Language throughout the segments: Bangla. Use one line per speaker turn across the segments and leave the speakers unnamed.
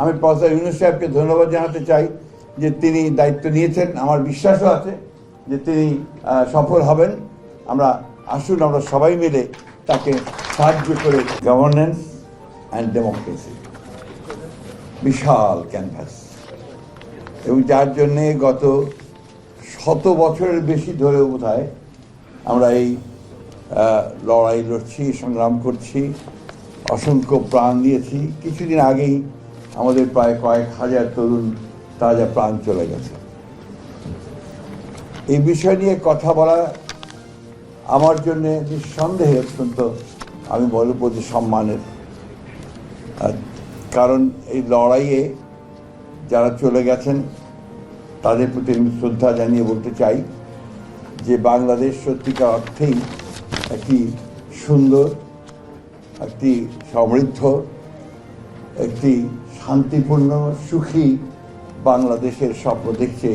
আমি প্রফেসর ইউনুস সাহেবকে ধন্যবাদ জানাতে চাই যে তিনি দায়িত্ব নিয়েছেন। আমার বিশ্বাসও আছে যে তিনি সফল হবেন। আমরা আসুন, আমরা সবাই মিলে তাকে সাহায্য করে গভর্নেন্স অ্যান্ড ডেমোক্রেসি বিশাল ক্যানভাস। এবং যার জন্যে গত শত বছরের বেশি ধরে বোধ আমরা এই লড়াই লড়ছি, সংগ্রাম করছি, অসংখ্য প্রাণ দিয়েছি। কিছুদিন আগেই আমাদের প্রায় কয়েক হাজার তরুণ তাজা প্রাণ চলে গেছে। এই বিষয় নিয়ে কথা বলা আমার জন্য নিঃসন্দেহে অত্যন্ত আমি বলব যে সম্মানের। কারণ এই লড়াইয়ে যারা চলে গেছেন, তাদের প্রতি আমি শ্রদ্ধা জানিয়ে বলতে চাই যে বাংলাদেশ সত্যিকার অর্থেই একটি সুন্দর, একটি সমৃদ্ধ, একটি শান্তিপূর্ণ, সুখী বাংলাদেশের স্বপ্ন দেখছে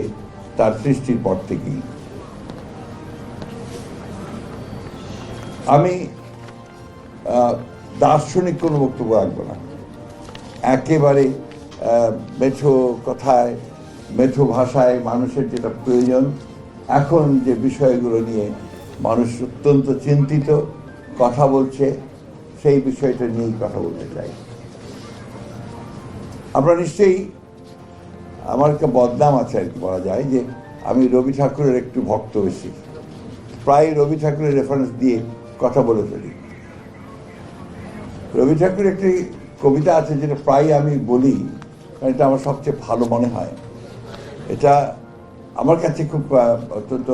তার সৃষ্টির পর থেকেই। আমি দার্শনিক কোনো বক্তব্য রাখব না। একেবারে মেঠো কথায়, মেঠো ভাষায় মানুষের যেটা প্রয়োজন, এখন যে বিষয়গুলো নিয়ে মানুষ অত্যন্ত চিন্তিত, কথা বলছে, সেই বিষয়টা নিয়েই কথা বলতে চাই। আমরা নিশ্চয়ই আমার একটা বদনাম আছে আর কি বলা যায় যে আমি রবি ঠাকুরের একটু ভক্ত বেশি। প্রায় রবি ঠাকুরের রেফারেন্স দিয়ে কথা বলে ফেলি। রবি ঠাকুরের একটি কবিতা আছে যেটা প্রায় আমি বলি, কারণ এটা আমার সবচেয়ে ভালো মনে হয়। এটা আমার কাছে খুব অত্যন্ত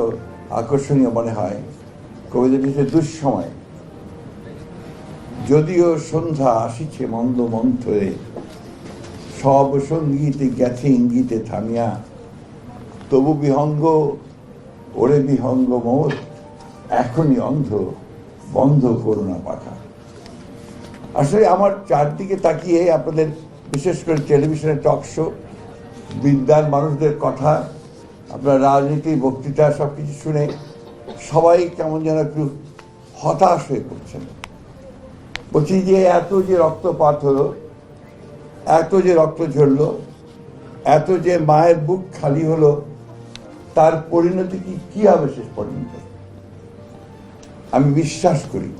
আকর্ষণীয় মনে হয়। কবিতাটি হচ্ছে দুঃসময়। যদিও সন্ধ্যা আসিছে মন্দ মন্থরে সব সঙ্গীতে গেছে ইঙ্গিতে থামিয়া, তবু বিহঙ্গ, ওরে বিহঙ্গ মোর, এখনই অন্ধ, বন্ধ করোনা পাখা আসলে আমার চারদিকে তাকিয়ে আপনাদের, বিশেষ করে টেলিভিশনের টক শো, বিদ্যার মানুষদের কথা, আপনার রাজনীতি বক্তৃতা সব কিছু শুনে সবাই কেমন যেন একটু হতাশ হয়ে পড়ছেন। বলছি যে এত যে রক্তপাত হলো এত যে রক্ত ঝরলো, এত যে মায়ের বুক খালি হলো, তার পরিণতি কি কি হবে শেষ পর্যন্ত? আমি বিশ্বাস করি,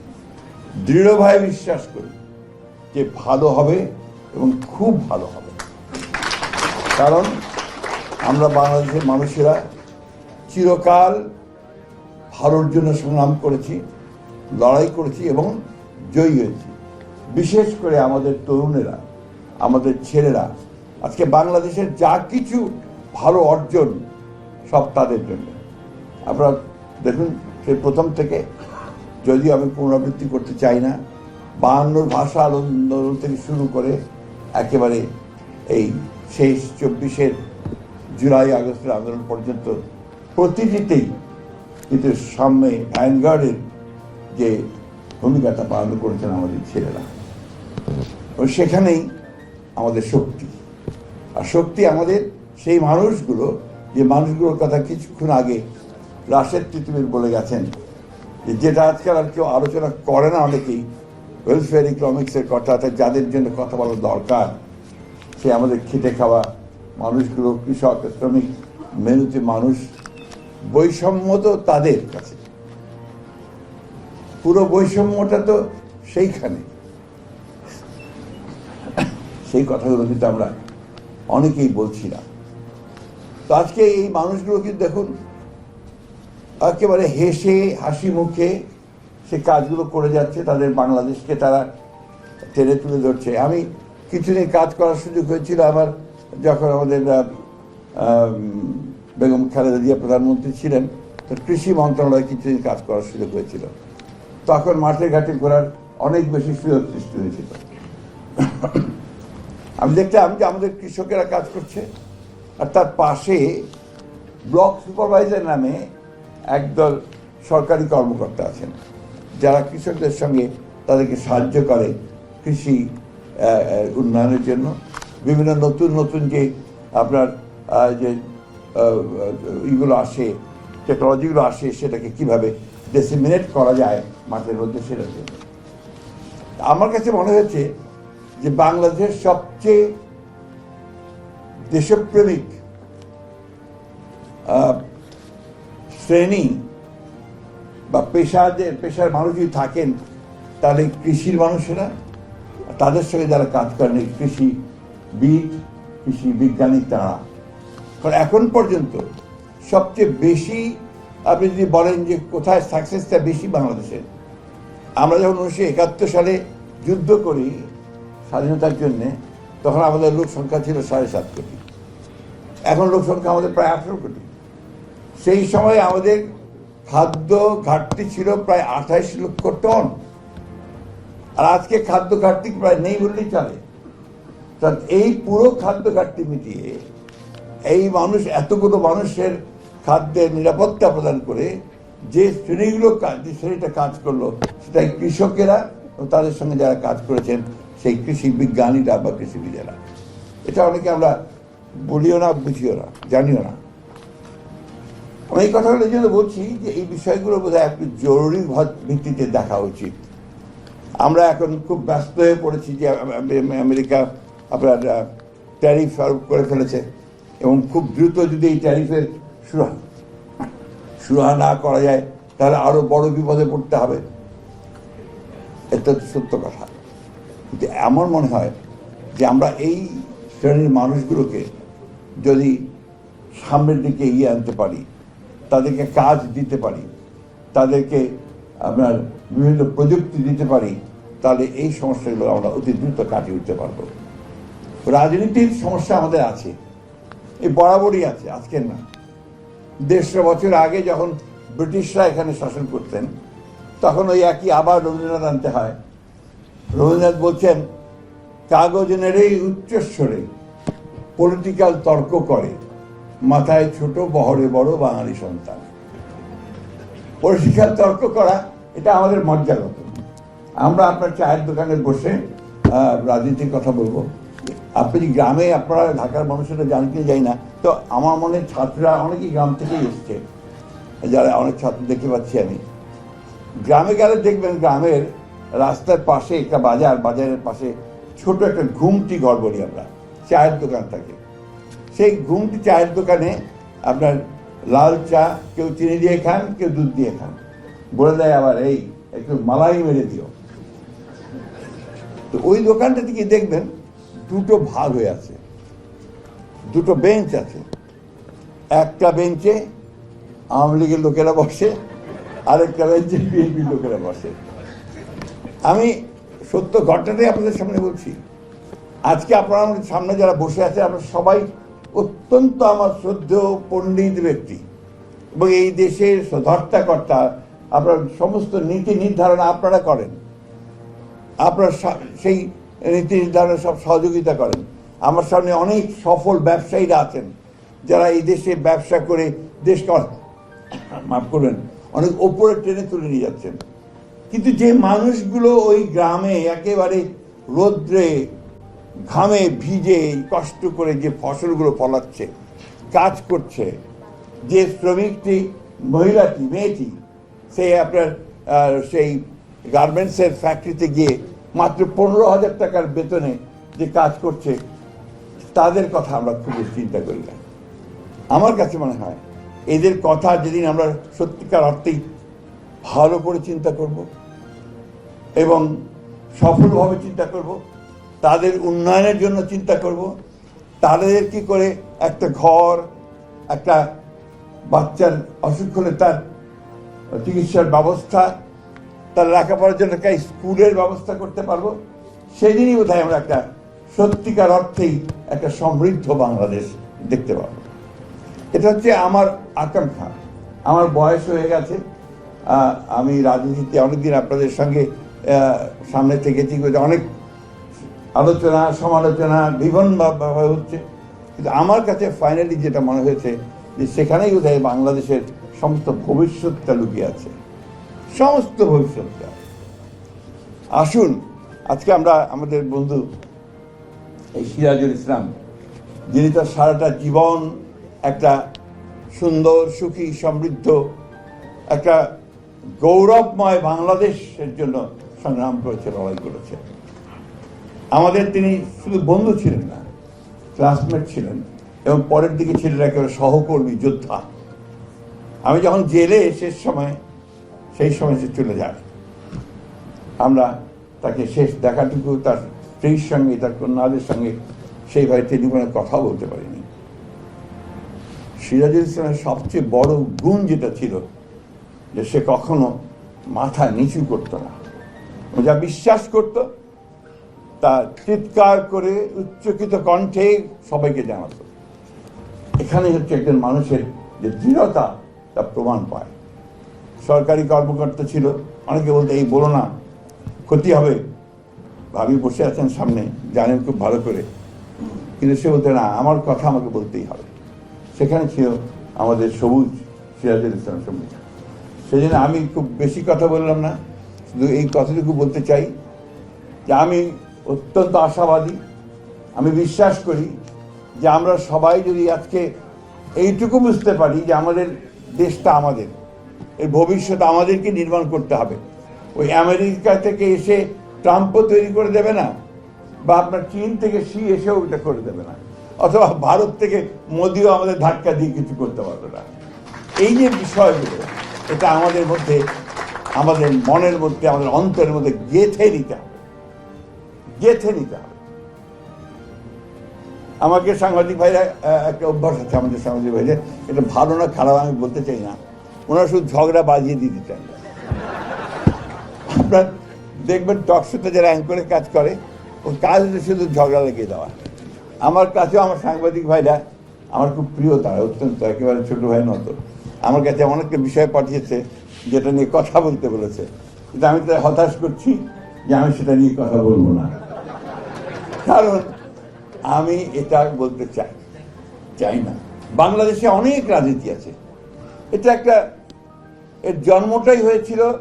দৃঢ়ভাবে বিশ্বাস করি যে ভালো হবে এবং খুব ভালো হবে। কারণ আমরা বাংলাদেশের মানুষেরা চিরকাল ভালোর জন্য সংগ্রাম করেছি, লড়াই করেছি এবং জয়ী হয়েছি। বিশেষ করে আমাদের তরুণেরা। আমাদের ছেলেরা। আজকে বাংলাদেশের যা কিছু ভালো অর্জন, সব তাদের জন্য। আপনারা দেখুন, সেই প্রথম থেকে, যদিও আমি পুনরাবৃত্তি করতে চাই না বাহান্নর ভাষা আন্দোলন থেকে শুরু করে একেবারে এই শেষ চব্বিশের জুলাই আগস্টের আন্দোলন পর্যন্ত প্রতিটিতেই কিন্তু সামনে ভ্যানগার্ডের যে ভূমিকাটা পালন করেছেন আমাদের ছেলেরা। সেখানেই আমাদের শক্তি। আর শক্তি আমাদের সেই মানুষগুলো, যে মানুষগুলোর কথা কিছুক্ষণ আগে রাশেদ পৃথিবীর বলে গেছেন, যে যেটা আজকাল আর কেউ আলোচনা করে না অনেকেই ওয়েলফেয়ার ইকোনমিক্সের কথা যাদের জন্য কথা বলা দরকার, সে আমাদের খেটে খাওয়া মানুষগুলো, কৃষক, শ্রমিক, মেনুতে মানুষ বৈষম্য তো তাদের কাছে। পুরো বৈষম্যটা তো সেইখানে। সেই কথাগুলো কিন্তু আমরা অনেকেই বলছি না। তো আজকে এই মানুষগুলো কিন্তু দেখুন, একেবারে হেসে, হাসি মুখে সে কাজগুলো করে যাচ্ছে, তাদের বাংলাদেশকে তারা টেনে তুলে ধরছে। আমি কিছুদিন কাজ করার সুযোগ হয়েছিল আমার, যখন আমাদের বেগম খালেদা জিয়া প্রধানমন্ত্রী ছিলেন, তো কৃষি মন্ত্রণালয়ে কিছুদিন কাজ করার সুযোগ হয়েছিল। তখন মাঠে ঘাটে ঘোরার অনেক বেশি সুযোগ সৃষ্টি হয়েছিল। আমি দেখলাম যে আমাদের কৃষকেরা কাজ করছে, আর তার পাশে ব্লক সুপারভাইজার নামে একদল সরকারি কর্মকর্তা আছেন, যারা কৃষকদের সঙ্গে তাদেরকে সাহায্য করে কৃষি উন্নয়নের জন্য। বিভিন্ন নতুন নতুন যে আপনার যে ইগুলো আসে টেকনোলজিগুলো আসে, সেটাকে কীভাবে ডেসিমিনেট করা যায় মাঠের মধ্যে, সেটার জন্য। আমার কাছে মনে হয়েছে যে বাংলাদেশের সবচেয়ে দেশপ্রেমিক শ্রেণি বা পেশাদের, পেশার মানুষ যদি থাকেন, তাহলে কৃষির মানুষেরা, তাদের সঙ্গে যারা কাজ করেন, এই কৃষিবিদ কৃষি বিজ্ঞানী তারা। কারণ এখন পর্যন্ত সবচেয়ে বেশি আপনি যদি বলেন যে কোথায় সাকসেসটা বেশি বাংলাদেশের আমরা যখন উনিশশো একাত্তর সালে যুদ্ধ করি স্বাধীনতার জন্য তখন আমাদের লোক সংখ্যা ছিল সাড়ে সাত কোটি। এখন লোক সংখ্যা আমাদের প্রায় আঠেরো কোটি। সেই সময় আমাদের খাদ্য ঘাটতি ছিল প্রায় আঠাইশ লক্ষ টন। আর আজকে খাদ্য ঘাটতি প্রায় নেই বললেই চলে। এই পুরো খাদ্য ঘাটতি মিটিয়ে এই মানুষ এতগুলো মানুষের খাদ্যের নিরাপত্তা প্রদান করে যে শ্রেণীগুলো যে শ্রেণীটা কাজ করল সেটা কৃষকেরা তাদের সঙ্গে যারা কাজ করেছেন সেই কৃষি বিজ্ঞানীরা বা কৃষিবিদেরা। এটা অনেকে আমরা বলিও না, বুঝিও না, জানিও না। আমি এই কথাগুলো জন্য বলছি যে এই বিষয়গুলো বোধহয় একটু জরুরি ভিত্তিতে দেখা উচিত। আমরা এখন খুব ব্যস্ত হয়ে পড়েছি যে আম- আম- আমেরিকা আপনার ট্যারিফ আরোপ করে ফেলেছে এবং খুব দ্রুত যদি এই ট্যারিফের সুরা সুরাহা না করা যায়, তাহলে আরও বড় বিপদে পড়তে হবে। এটা তো সত্য কথা। কিন্তু আমার মনে হয় যে আমরা এই শ্রেণির মানুষগুলোকে যদি সামনের দিকে এগিয়ে আনতে পারি, তাদেরকে কাজ দিতে পারি, তাদেরকে আপনার বিভিন্ন প্রযুক্তি দিতে পারি, তাহলে এই সমস্যাগুলো আমরা অতি দ্রুত কাটিয়ে উঠতে পারব। রাজনীতির সমস্যা আমাদের আছে, এই বরাবরই আছে, আজকের না। দেড়শো বছর আগে যখন ব্রিটিশরা এখানে শাসন করতেন, তখন ওই একই আবার রবীন্দ্রনাথ আনতে হয় রবীন্দ্রনাথ বলছেন কাগজ নেড়েই উচ্চস্বরে পলিটিক্যাল তর্ক করে, মাথায় ছোট বহরে বড় বাঙালি সন্তান। পলিটিক্যাল তর্ক করা, এটা আমাদের মজ্জাগত আমরা আপনার চায়ের দোকানে বসে রাজনীতির কথা বলব। আপনি গ্রামে, আপনারা ঢাকার মানুষেরা জানতে যাই না, তো আমার মনে ছাত্ররা অনেকেই গ্রাম থেকেই এসছে। যারা অনেক ছাত্র দেখতে পাচ্ছি আমি। গ্রামে গেলে দেখবেন গ্রামের রাস্তার পাশে একটা বাজার, বাজারের পাশে ছোট একটা ঘুমটি ঘর বলি আমরা, চায়ের দোকান থাকে। সেই ঘুমটি চায়ের দোকানে আপনার লাল চা, কেউ চিনি দিয়ে খান, কেউ দুধ দিয়ে খান। বলে দেয় আবার, এই, একটু মালাই মেরে দিও। তো ওই দোকানটা থেকে দেখবেন দুটো ভাগ হয়ে আছে, দুটো বেঞ্চ আছে। একটা বেঞ্চে আওয়ামী লীগের লোকেরা বসে, আরেকটা বেঞ্চে বিএনপি লোকেরা বসে। আমি সত্য ঘটনাটাই আপনাদের সামনে বলছি। আজকে আপনারা আমাদের সামনে যারা বসে আছে, আমরা সবাই অত্যন্ত আমার শ্রদ্ধেয় পণ্ডিত ব্যক্তি এবং এই দেশের ধর্তাকর্তা আপনার সমস্ত নীতি নির্ধারণ আপনারা করেন। আপনার সেই নীতি নির্ধারণে সব সহযোগিতা করেন। আমার সামনে অনেক সফল ব্যবসায়ীরা আছেন, যারা এই দেশে ব্যবসা করে দেশকে মাফ করবেন, অনেক ওপরে ট্রেনে তুলে নিয়ে যাচ্ছেন। কিন্তু যে মানুষগুলো ওই গ্রামে একেবারে রোদ্রে, ঘামে ভিজে কষ্ট করে যে ফসলগুলো ফলাচ্ছে, কাজ করছে, যে শ্রমিকটি, মহিলাটি, মেয়েটি, সে আপনার সেই গার্মেন্টসের ফ্যাক্টরিতে গিয়ে মাত্র পনেরো হাজার টাকার বেতনে যে কাজ করছে, তাদের কথা আমরা খুব বেশি চিন্তা করি না। আমার কাছে মনে হয়, এদের কথা যেদিন আমরা সত্যিকার অর্থেই ভালো করে চিন্তা করব এবং সফলভাবে চিন্তা করব, তাদের উন্নয়নের জন্য চিন্তা করব, তাদের কি করে একটা ঘর, একটা বাচ্চার অসুখ হলে তার চিকিৎসার ব্যবস্থা, তার লেখাপড়ার জন্য একটা স্কুলের ব্যবস্থা করতে পারব সেই সেদিনই বোধহয় আমরা একটা সত্যিকার অর্থেই একটা সমৃদ্ধ বাংলাদেশ দেখতে পাবো। এটা হচ্ছে আমার আকাঙ্ক্ষা। আমার বয়স হয়ে গেছে। আমি রাজনীতিতে অনেকদিন আপনাদের সঙ্গে সামনে থেকেছি, কিন্তু অনেক আলোচনা, সমালোচনা বিভিন্নভাবে হচ্ছে। কিন্তু আমার কাছে ফাইনালি যেটা মনে হয়েছে, যে সেখানেই বোধহয় বাংলাদেশের সমস্ত ভবিষ্যৎটা লুকিয়ে আছে। সমস্ত ভবিষ্যৎটা। আসুন, আজকে আমরা আমাদের বন্ধু, এই সিরাজুল ইসলাম, যিনি তার সারাটা জীবন একটা সুন্দর, সুখী, সমৃদ্ধ, একটা গৌরবময় বাংলাদেশের জন্য সংগ্রাম করেছে, লড়াই করেছে। আমাদের তিনি শুধু বন্ধু ছিলেন না ক্লাসমেট ছিলেন এবং পরের দিকে ছিলেন একেবারে সহকর্মী, যোদ্ধা। আমি যখন জেলে শেষ সময়, সেই সময় সে চলে যায়। আমরা তাকে শেষ দেখাটুকু তার স্ত্রীর সঙ্গে, তার কন্যাদের সঙ্গে সেইভাবে টেলিফোনে কথা বলতে পারিনি। সিরাজুল ইসলামের সবচেয়ে বড় গুণ যেটা ছিল যে সে কখনো মাথা নিচু করত না। ও যা বিশ্বাস করত, তা চিৎকার করে উচ্চকিত কণ্ঠে সবাইকে জানাতো। এখানে হচ্ছে একজন মানুষের যে দৃঢ়তা, তা প্রমাণ পায়। সরকারি কর্মকর্তা ছিল, অনেকে বলতে, এই বলো না, ক্ষতি হবে। ভাবি বসে আছেন সামনে, জানেন খুব ভালো করে। কিন্তু সে বলতে, না, আমার কথা আমাকে বলতেই হবে। সেখানে ছিল আমাদের সবুজ সিরাজুল ইসলাম সবুজ সেই জন্য আমি খুব বেশি কথা বললাম না। শুধু এই কথাটুকু বলতে চাই যে আমি অত্যন্ত আশাবাদী। আমি বিশ্বাস করি যে আমরা সবাই যদি আজকে এইটুকু বুঝতে পারি যে আমাদের দেশটা আমাদের এর ভবিষ্যৎ আমাদেরকে নির্মাণ করতে হবে। ওই আমেরিকা থেকে এসে ট্রাম্পও তৈরি করে দেবে না, বা আপনার চীন থেকে সি এসেও এটা করে দেবে না, অথবা ভারত থেকে মোদিও আমাদের ধাক্কা দিয়ে কিছু করতে পারবে না। এই যে বিষয়গুলো এটা আমাদের মধ্যে, আমাদের মনের মধ্যে, আমাদের অন্তরের মধ্যে গেঁথে নিতে হবে। গেঁথে নিতে হবে। আমাকে সাংবাদিক ভাইরা একটা অভ্যাস আছে আমাদের সাংবাদিক ভাইদের। এটা ভালো না, খারাপ আমি বলতে চাই না। ওনারা শুধু ঝগড়া বাজিয়ে দিতে দিতেন আপনার দেখবেন টকশোতে যারা অ্যাঙ্করে কাজ করে ও কাজ শুধু ঝগড়া লেগে দেওয়া। আমার কাছেও আমার সাংবাদিক ভাইরা, আমার খুব প্রিয়, তারা অত্যন্ত একেবারে ছোট ভাই মতো। আমার কাছে অনেকটা বিষয় পাঠিয়েছে যেটা নিয়ে কথা বলতে বলেছে। কিন্তু আমি তো হতাশ করছি যে আমি সেটা নিয়ে কথা বলব না। কারণ আমি এটা বলতে চাই চাই না। বাংলাদেশে অনেক রাজনীতি আছে। এটা একটা, এর জন্মটাই হয়েছিল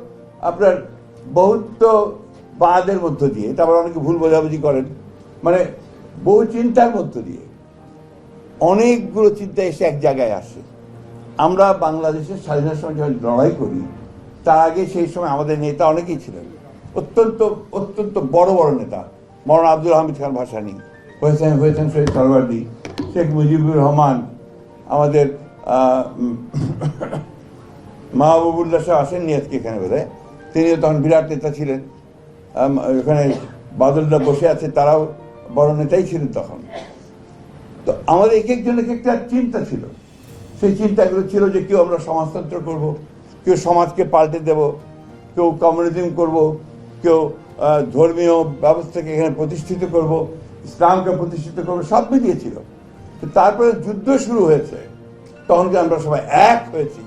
আপনার বহুত্ব বাদের মধ্য দিয়ে। এটা আবার অনেকে ভুল বোঝাবুঝি করেন। মানে বহু চিন্তার মধ্য দিয়ে। অনেকগুলো চিন্তা এসে এক জায়গায় আসে। আমরা বাংলাদেশের স্বাধীনতার সময় যখন লড়াই করি, তার আগে সেই সময় আমাদের নেতা অনেকেই ছিলেন। অত্যন্ত অত্যন্ত বড় বড় নেতা। মৌলানা আব্দুল হামিদ খান ভাসানি, হয়েছেন হয়েছেন শহীদ সরওয়ার্দি, শেখ মুজিবুর রহমান, আমাদের মাহবুবুল্লাহ শাহ আসেননি আজকে এখানে বোধহয়। তিনিও তখন বিরাট নেতা ছিলেন। এখানে বাদলরা বসে আছে, তারাও বড় নেতাই ছিলেন তখন। তো আমাদের এক একজন এক একটা চিন্তা ছিল। সেই চিন্তাগুলো ছিল যে কেউ আমরা সমাজতন্ত্র করব, কেউ সমাজকে পাল্টে দেব, কেউ কমিউনিজম করব, কেউ ধর্মীয় ব্যবস্থাকে এখানে প্রতিষ্ঠিত করব, ইসলামকে প্রতিষ্ঠিত করব, সব মিলিয়েছিল তারপরে যুদ্ধ শুরু হয়েছে, তখন কি আমরা সবাই এক হয়েছি,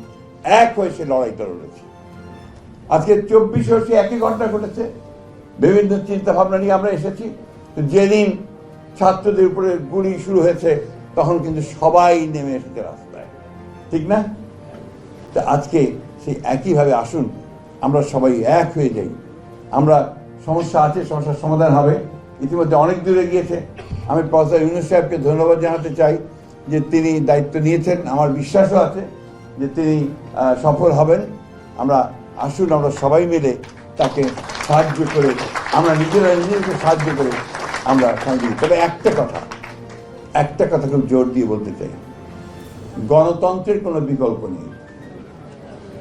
এক হয়ে সে লড়াইটা লড়েছি আজকে চব্বিশ বছর একই ঘটনা ঘটেছে, বিভিন্ন চিন্তা ভাবনা নিয়ে আমরা এসেছি। যেদিন ছাত্রদের উপরে গুলি শুরু হয়েছে, তখন কিন্তু সবাই নেমে এসেছে রাস্তায়। ঠিক না? তা আজকে সেই একইভাবে আসুন, আমরা সবাই এক হয়ে যাই। আমরা সমস্যা আছে, সমস্যার সমাধান হবে। ইতিমধ্যে অনেক দূরে গিয়েছে। আমি প্রফেসর ইউনুস সাহেবকে ধন্যবাদ জানাতে চাই যে তিনি দায়িত্ব নিয়েছেন। আমার বিশ্বাসও আছে যে তিনি সফল হবেন। আমরা আসুন, আমরা সবাই মিলে তাকে সাহায্য করে, আমরা নিজেরা নিজেদেরকে সাহায্য করে আমরা সঙ্গে তবে একটা কথা একটা কথা খুব জোর দিয়ে বলতে চাই। গণতন্ত্রের কোনো বিকল্প নেই।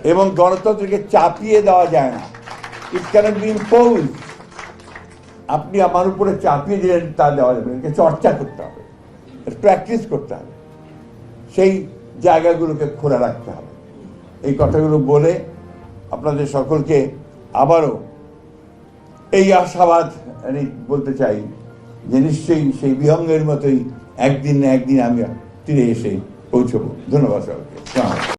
এবং গণতন্ত্রকে চাপিয়ে দেওয়া যায় না। ইট ক্যানট বি ইম্পোজ আপনি আমার উপরে চাপিয়ে দিলেন, তা দেওয়া যাবে না। চর্চা করতে হবে। প্র্যাকটিস করতে হবে। সেই জায়গাগুলোকে খোলা রাখতে হবে। এই কথাগুলো বলে আপনাদের সকলকে আবারও এই আশাবাদ, আমি বলতে চাই যে নিশ্চয়ই সেই বিহঙ্গের মতোই একদিন না একদিন আমি তীরে এসে পৌঁছবো ধন্যবাদ সালাম।